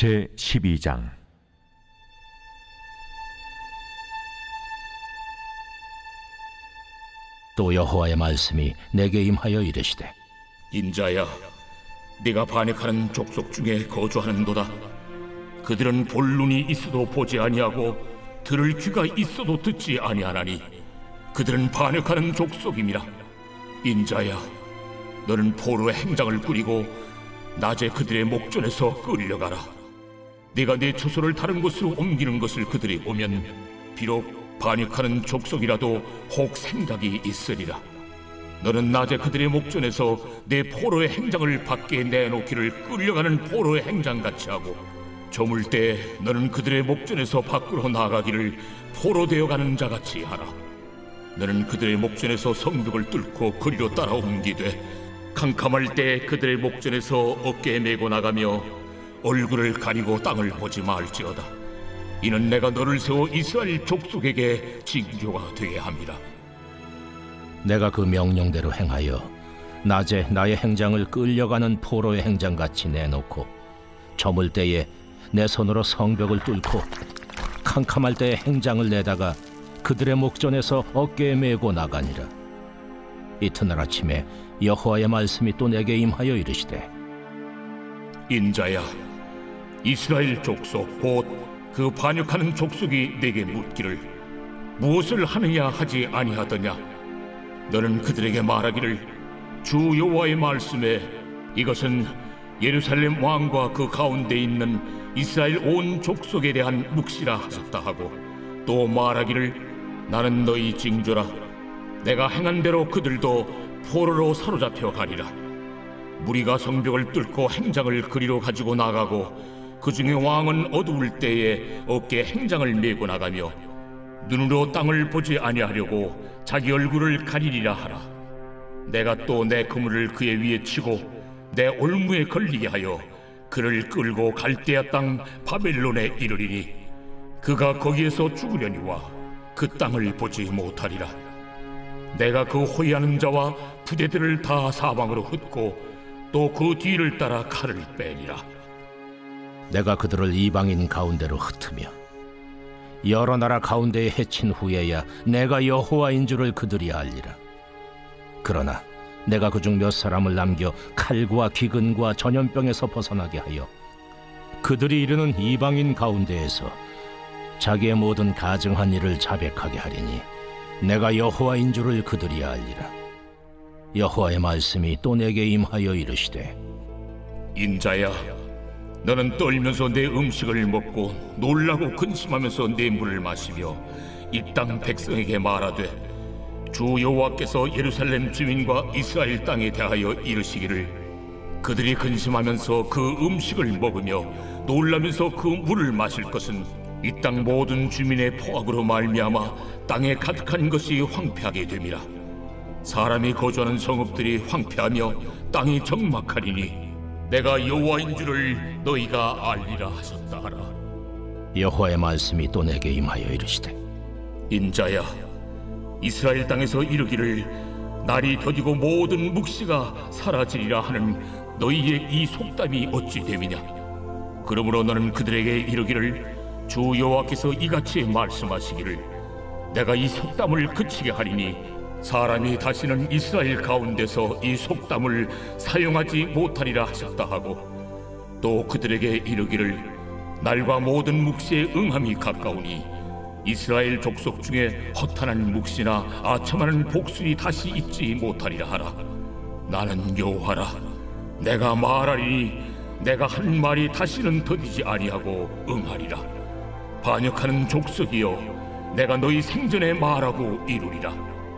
제 12장 또 여호와의 말씀이 내게 임하여 이르시되 인자야, 네가 반역하는 족속 중에 거주하는도다. 그들은 볼 눈이 있어도 보지 아니하고 들을 귀가 있어도 듣지 아니하나니 그들은 반역하는 족속임이라. 인자야, 너는 포로의 행장을 꾸리고 낮에 그들의 목전에서 끌려가라. 네가 네 처소를 다른 곳으로 옮기는 것을 그들이 보면 비록 반역하는 족속이라도 혹 생각이 있으리라. 너는 낮에 그들의 목전에서 내 포로의 행장을 밖에 내놓기를 끌려가는 포로의 행장같이 하고 저물 때 너는 그들의 목전에서 밖으로 나가기를 포로 되어가는 자같이 하라. 너는 그들의 목전에서 성벽을 뚫고 거리로 따라 옮기되 캄캄할 때 그들의 목전에서 어깨에 메고 나가며 얼굴을 가리고 땅을 보지 말지어다. 이는 내가 너를 세워 이스라엘 족속에게 징조가 되게 함이라. 내가 그 명령대로 행하여 낮에 나의 행장을 끌려가는 포로의 행장같이 내놓고 저물 때에 내 손으로 성벽을 뚫고 캄캄할 때에 행장을 내다가 그들의 목전에서 어깨에 메고 나가니라 이튿날 아침에 여호와의 말씀이 또 내게 임하여 이르시되 인자야 이스라엘 족속 곧 그 반역하는 족속이 내게 묻기를 무엇을 하느냐 하지 아니하더냐? 너는 그들에게 말하기를 주 여호와의 말씀에 이것은 예루살렘 왕과 그 가운데 있는 이스라엘 온 족속에 대한 묵시라 하셨다 하고 또 말하기를 나는 너희 징조라. 내가 행한 대로 그들도 포로로 사로잡혀 가리라. 무리가 성벽을 뚫고 행장을 그리로 가지고 나가고 그 중에 왕은 어두울 때에 어깨에 행장을 메고 나가며 눈으로 땅을 보지 아니하려고 자기 얼굴을 가리리라 하라. 내가 또 내 그물을 그의 위에 치고 내 올무에 걸리게 하여 그를 끌고 갈대아 땅 바벨론에 이르리니 그가 거기에서 죽으려니와 그 땅을 보지 못하리라. 내가 그 호위하는 자와 부대들을 다 사방으로 흩고 또 그 뒤를 따라 칼을 빼리라. 내가 그들을 이방인 가운데로 흩으며 여러 나라 가운데에 해친 후에야 내가 여호와인 줄을 그들이 알리라. 그러나 내가 그중 몇 사람을 남겨 칼과 기근과 전염병에서 벗어나게 하여 그들이 이르는 이방인 가운데에서 자기의 모든 가증한 일을 자백하게 하리니 내가 여호와인 줄을 그들이 알리라. 여호와의 말씀이 또 내게 임하여 이르시되 인자야, 너는 떨면서 내 음식을 먹고 놀라고 근심하면서 내 물을 마시며 이 땅 백성에게 말하되 주 여호와께서 예루살렘 주민과 이스라엘 땅에 대하여 이르시기를 그들이 근심하면서 그 음식을 먹으며 놀라면서 그 물을 마실 것은 이 땅 모든 주민의 포악으로 말미암아 땅에 가득한 것이 황폐하게 됨이라. 사람이 거주하는 성읍들이 황폐하며 땅이 적막하리니 내가 여호와인 줄을 너희가 알리라 하셨다 하라. 여호와의 말씀이 또 내게 임하여 이르시되 인자야 이스라엘 땅에서 이르기를 날이 더디고 모든 묵시가 사라지리라 하는 너희의 이 속담이 어찌 됨이냐? 그러므로 너는 그들에게 이르기를 주 여호와께서 이같이 말씀하시기를 내가 이 속담을 그치게 하리니 사람이 다시는 이스라엘 가운데서 이 속담을 사용하지 못하리라 하셨다 하고 또 그들에게 이르기를 날과 모든 묵시의 응함이 가까우니 이스라엘 족속 중에 허탄한 묵시나 아첨하는 복순이 다시 있지 못하리라 하라. 나는 여호와라. 내가 말하리니 내가 한 말이 다시는 더디지 아니하고 응하리라. 반역하는 족속이여 내가 너희 생전에 말하고 이루리라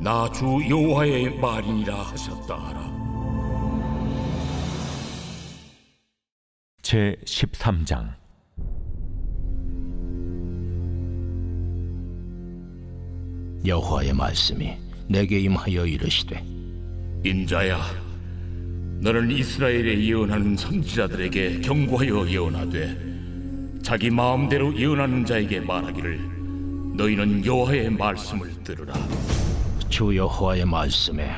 나 주 여호와의 말이니라 하셨다 하라 제 13장 여호와의 말씀이 내게 임하여 이르시되 인자야, 너는 이스라엘에 예언하는 선지자들에게 경고하여 예언하되 자기 마음대로 예언하는 자에게 말하기를 너희는 여호와의 말씀을 들으라. 주 여호와의 말씀에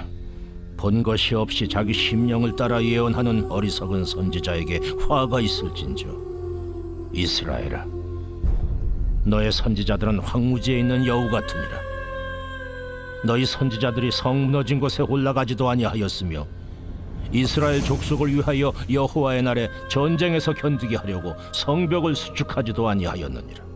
본 것이 없이 자기 심령을 따라 예언하는 어리석은 선지자에게 화가 있을진저. 이스라엘아 너의 선지자들은 황무지에 있는 여우 같으니라. 너희 선지자들이 성 무너진 곳에 올라가지도 아니하였으며 이스라엘 족속을 위하여 여호와의 날에 전쟁에서 견디게 하려고 성벽을 수축하지도 아니하였느니라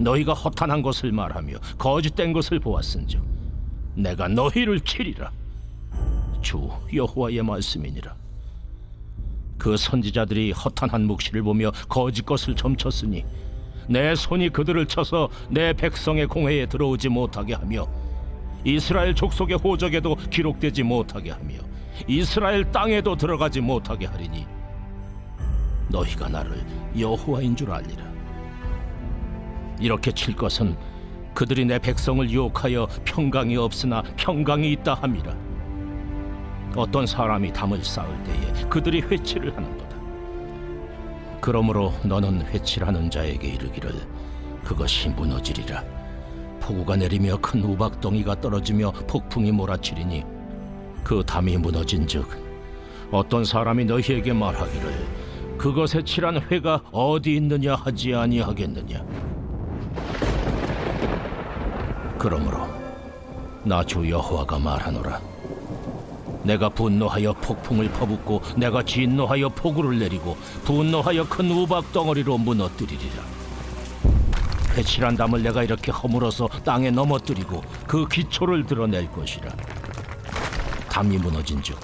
너희가 허탄한 것을 말하며 거짓된 것을 보았은즉 내가 너희를 치리라. 주 여호와의 말씀이니라. 그 선지자들이 허탄한 묵시를 보며 거짓 것을 점쳤으니 내 손이 그들을 쳐서 내 백성의 공회에 들어오지 못하게 하며 이스라엘 족속의 호적에도 기록되지 못하게 하며 이스라엘 땅에도 들어가지 못하게 하리니 너희가 나를 여호와인 줄 알리라 이렇게 칠 것은 그들이 내 백성을 유혹하여 평강이 없으나 평강이 있다 함이라. 어떤 사람이 담을 쌓을 때에 그들이 회치를 하는도다. 그러므로 너는 회칠하는 자에게 이르기를 그것이 무너지리라. 폭우가 내리며 큰 우박덩이가 떨어지며 폭풍이 몰아치리니 그 담이 무너진즉 어떤 사람이 너희에게 말하기를 그것에 칠한 회가 어디 있느냐 하지 아니하겠느냐. 그러므로 나 주 여호와가 말하노라. 내가 분노하여 폭풍을 퍼붓고 내가 진노하여 폭우를 내리고 분노하여 큰 우박 덩어리로 무너뜨리리라. 회칠한 담을 내가 이렇게 허물어서 땅에 넘어뜨리고 그 기초를 드러낼 것이라. 담이 무너진즉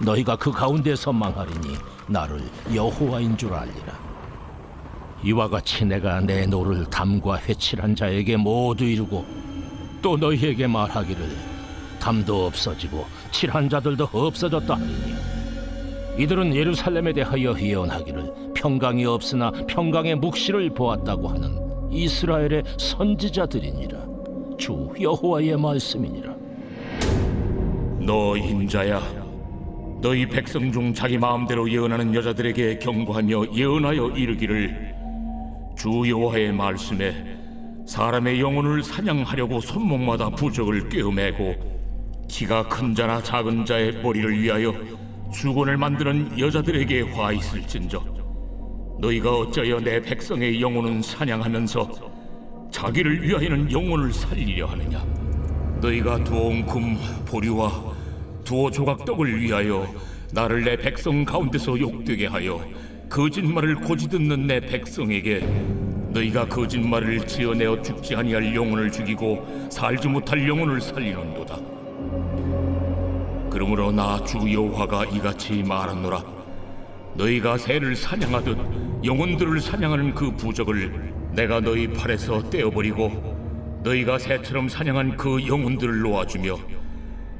너희가 그 가운데서 망하리니 나를 여호와인 줄 알리라. 이와 같이 내가 내 노를 담과 회칠한 자에게 모두 이루고 또 너희에게 말하기를 담도 없어지고 칠한 자들도 없어졌다 하리니. 이들은 예루살렘에 대하여 예언하기를 평강이 없으나 평강의 묵시를 보았다고 하는 이스라엘의 선지자들이니라. 주 여호와의 말씀이니라. 너 인자야, 너희 백성 중 자기 마음대로 예언하는 여자들에게 경고하며 예언하여 이르기를 주 여호와의 말씀에 사람의 영혼을 사냥하려고 손목마다 부적을 꿰어매고 키가 큰 자나 작은 자의 머리를 위하여 수건을 만드는 여자들에게 화 있을진저 너희가 어찌하여 내 백성의 영혼은 사냥하면서 자기를 위하여는 영혼을 살리려 하느냐? 너희가 두어온 금 보리와 두어 조각 떡을 위하여 나를 내 백성 가운데서 욕되게 하여 거짓말을 고지 듣는 내 백성에게 너희가 거짓말을 지어내어 죽지 아니할 영혼을 죽이고 살지 못할 영혼을 살리는도다. 그러므로 나 주 여호와가 이같이 말하노라. 너희가 새를 사냥하듯 영혼들을 사냥하는 그 부적을 내가 너희 팔에서 떼어버리고 너희가 새처럼 사냥한 그 영혼들을 놓아주며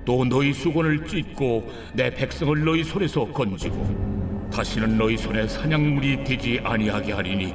또 너희 수건을 찢고 내 백성을 너희 손에서 건지고 다시는 너희 손에 사냥물이 되지 아니하게 하리니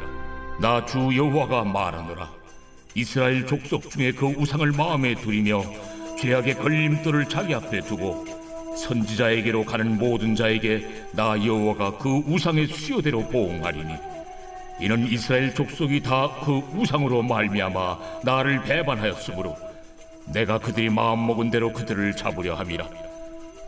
나 주 여호와가 말하노라. 이스라엘 족속 중에 그 우상을 마음에 들이며 죄악의 걸림돌을 자기 앞에 두고 선지자에게로 가는 모든 자에게 나 여호와가 그 우상의 수요대로 보응하리니 이는 이스라엘 족속이 다 그 우상으로 말미암아 나를 배반하였으므로 내가 그들이 마음 먹은 대로 그들을 잡으려 함이라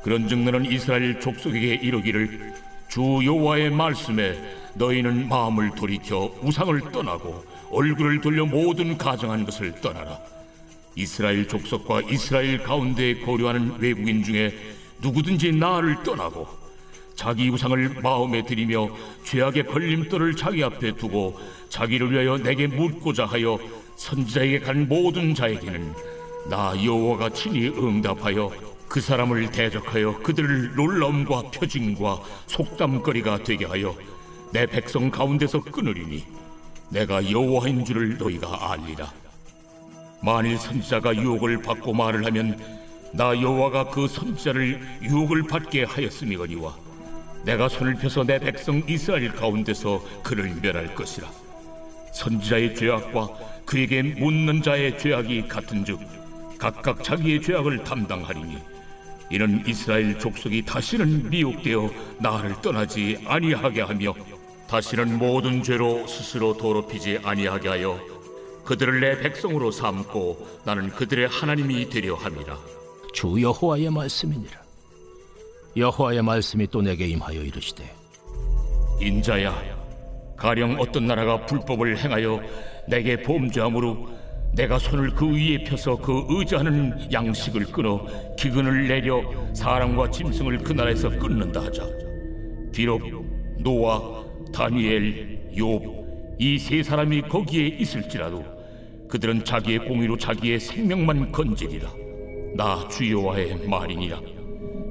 그런즉 너는 이스라엘 족속에게 이르기를 주 여호와의 말씀에 너희는 마음을 돌이켜 우상을 떠나고 얼굴을 돌려 모든 가정한 것을 떠나라. 이스라엘 족속과 이스라엘 가운데 거류하는 외국인 중에 누구든지 나를 떠나고 자기 우상을 마음에 들이며 죄악의 걸림돌을 자기 앞에 두고 자기를 위하여 내게 묻고자 하여 선지자에게 간 모든 자에게는 나 여호와가 친히 응답하여 그 사람을 대적하여 그들을 놀라움과 표징과 속담거리가 되게 하여 내 백성 가운데서 끊으리니 내가 여호와인 줄을 너희가 알리라. 만일 선지자가 유혹을 받고 말을 하면 나 여호와가 그 선지자를 유혹을 받게 하였음이거니와 내가 손을 펴서 내 백성 이스라엘 가운데서 그를 멸할 것이라. 선지자의 죄악과 그에게 묻는 자의 죄악이 같은즉 각각 자기의 죄악을 담당하리니 이는 이스라엘 족속이 다시는 미혹되어 나를 떠나지 아니하게 하며 다시는 모든 죄로 스스로 더럽히지 아니하게 하여 그들을 내 백성으로 삼고 나는 그들의 하나님이 되려 함이라. 주 여호와의 말씀이니라. 여호와의 말씀이 또 내게 임하여 이르시되 인자야 가령 어떤 나라가 불법을 행하여 내게 범죄함으로 내가 손을 그 위에 펴서 그 의지하는 양식을 끊어 기근을 내려 사람과 짐승을 그 나라에서 끊는다 하자. 비록 노아 다니엘 욥 이 세 사람이 거기에 있을지라도 그들은 자기의 공의로 자기의 생명만 건지리라. 나 주여와의 말이니라.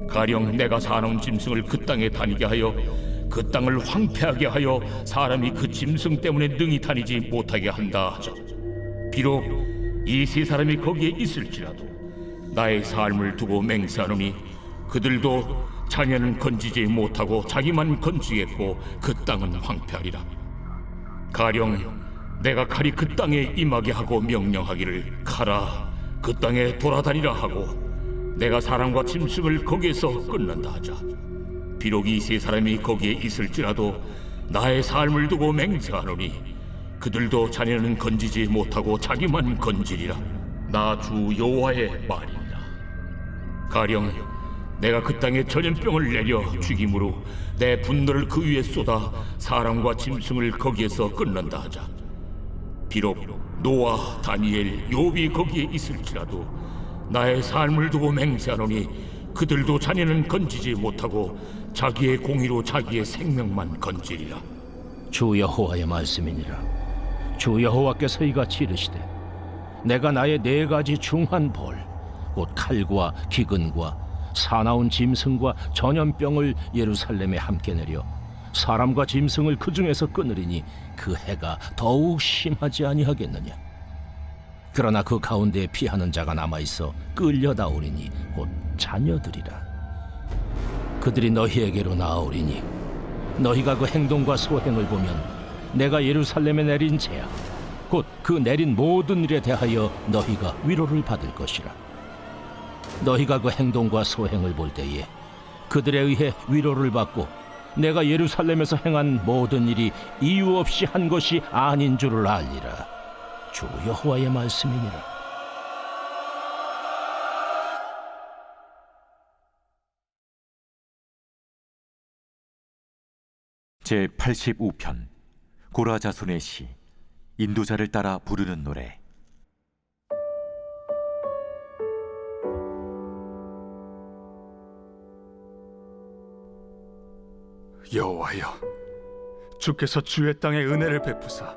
가령 내가 사나운 짐승을 그 땅에 다니게 하여 그 땅을 황폐하게 하여 사람이 그 짐승 때문에 능히 다니지 못하게 한다 하자. 비록 이 세 사람이 거기에 있을지라도 나의 삶을 두고 맹세하노니 그들도 자녀는 건지지 못하고 자기만 건지겠고 그 땅은 황폐하리라. 가령 내가 칼이 그 땅에 임하게 하고 명령하기를 가라. 그 땅에 돌아다니라 하고 내가 사람과 짐승을 거기에서 끊는다 하자. 비록 이 세 사람이 거기에 있을지라도 나의 삶을 두고 맹세하노니 그들도 자녀는 건지지 못하고 자기만 건지리라. 나 주 여호와의 말이니라. 가령 내가 그 땅에 전염병을 내려 죽임으로 내 분노를 그 위에 쏟아 사람과 짐승을 거기에서 끊는다 하자. 비록 노아 다니엘 욥이 거기에 있을지라도 나의 삶을 두고 맹세하노니 그들도 자녀는 건지지 못하고 자기의 공의로 자기의 생명만 건지리라. 주 여호와의 말씀이니라. 주 여호와께서 이같이 이르시되 내가 나의 네 가지 중한 벌 곧 칼과 기근과 사나운 짐승과 전염병을 예루살렘에 함께 내려 사람과 짐승을 그 중에서 끊으리니 그 해가 더욱 심하지 아니하겠느냐? 그러나 그 가운데 피하는 자가 남아 있어 끌려 나오리니 곧 자녀들이라. 그들이 너희에게로 나아오리니 너희가 그 행동과 소행을 보면 내가 예루살렘에 내린 재앙 곧 그 내린 모든 일에 대하여 너희가 위로를 받을 것이라 너희가 그 행동과 소행을 볼 때에 그들에 의해 위로를 받고 내가 예루살렘에서 행한 모든 일이 이유 없이 한 것이 아닌 줄을 알리라. 주 여호와의 말씀이니라. 제 85편 고라 자손의 시 인도자를 따라 부르는 노래 여호와여 주께서 주의 땅에 은혜를 베푸사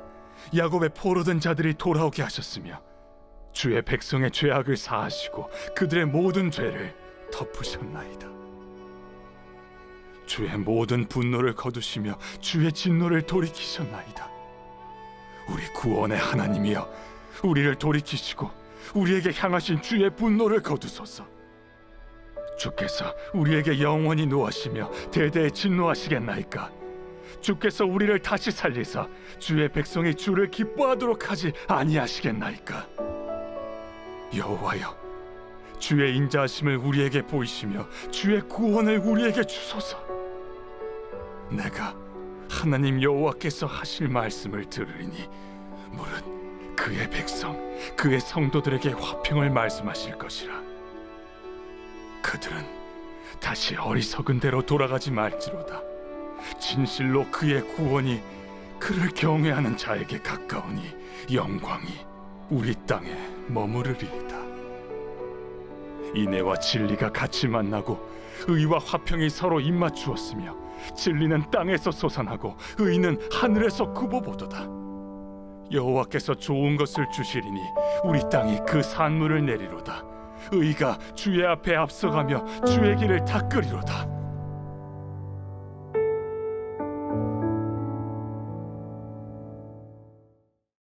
야곱의 포로된 자들이 돌아오게 하셨으며 주의 백성의 죄악을 사하시고 그들의 모든 죄를 덮으셨나이다 주의 모든 분노를 거두시며 주의 진노를 돌이키셨나이다. 우리 구원의 하나님이여, 우리를 돌이키시고 우리에게 향하신 주의 분노를 거두소서. 주께서 우리에게 영원히 노하시며 대대에 진노하시겠나이까? 주께서 우리를 다시 살리사 주의 백성이 주를 기뻐하도록 하지 아니하시겠나이까? 여호와여, 주의 인자하심을 우리에게 보이시며 주의 구원을 우리에게 주소서. 내가 하나님 여호와께서 하실 말씀을 들으리니 무릇 그의 백성 그의 성도들에게 화평을 말씀하실 것이라. 그들은 다시 어리석은 대로 돌아가지 말지로다. 진실로 그의 구원이 그를 경외하는 자에게 가까우니 영광이 우리 땅에 머무르리이다. 인애와 진리가 같이 만나고 의와 화평이 서로 입맞추었으며 진리는 땅에서 솟아나고 의는 하늘에서 굽어보도다. 여호와께서 좋은 것을 주시리니 우리 땅이 그 산물을 내리로다. 의가 주의 앞에 앞서가며 주의 길을 닦으리로다.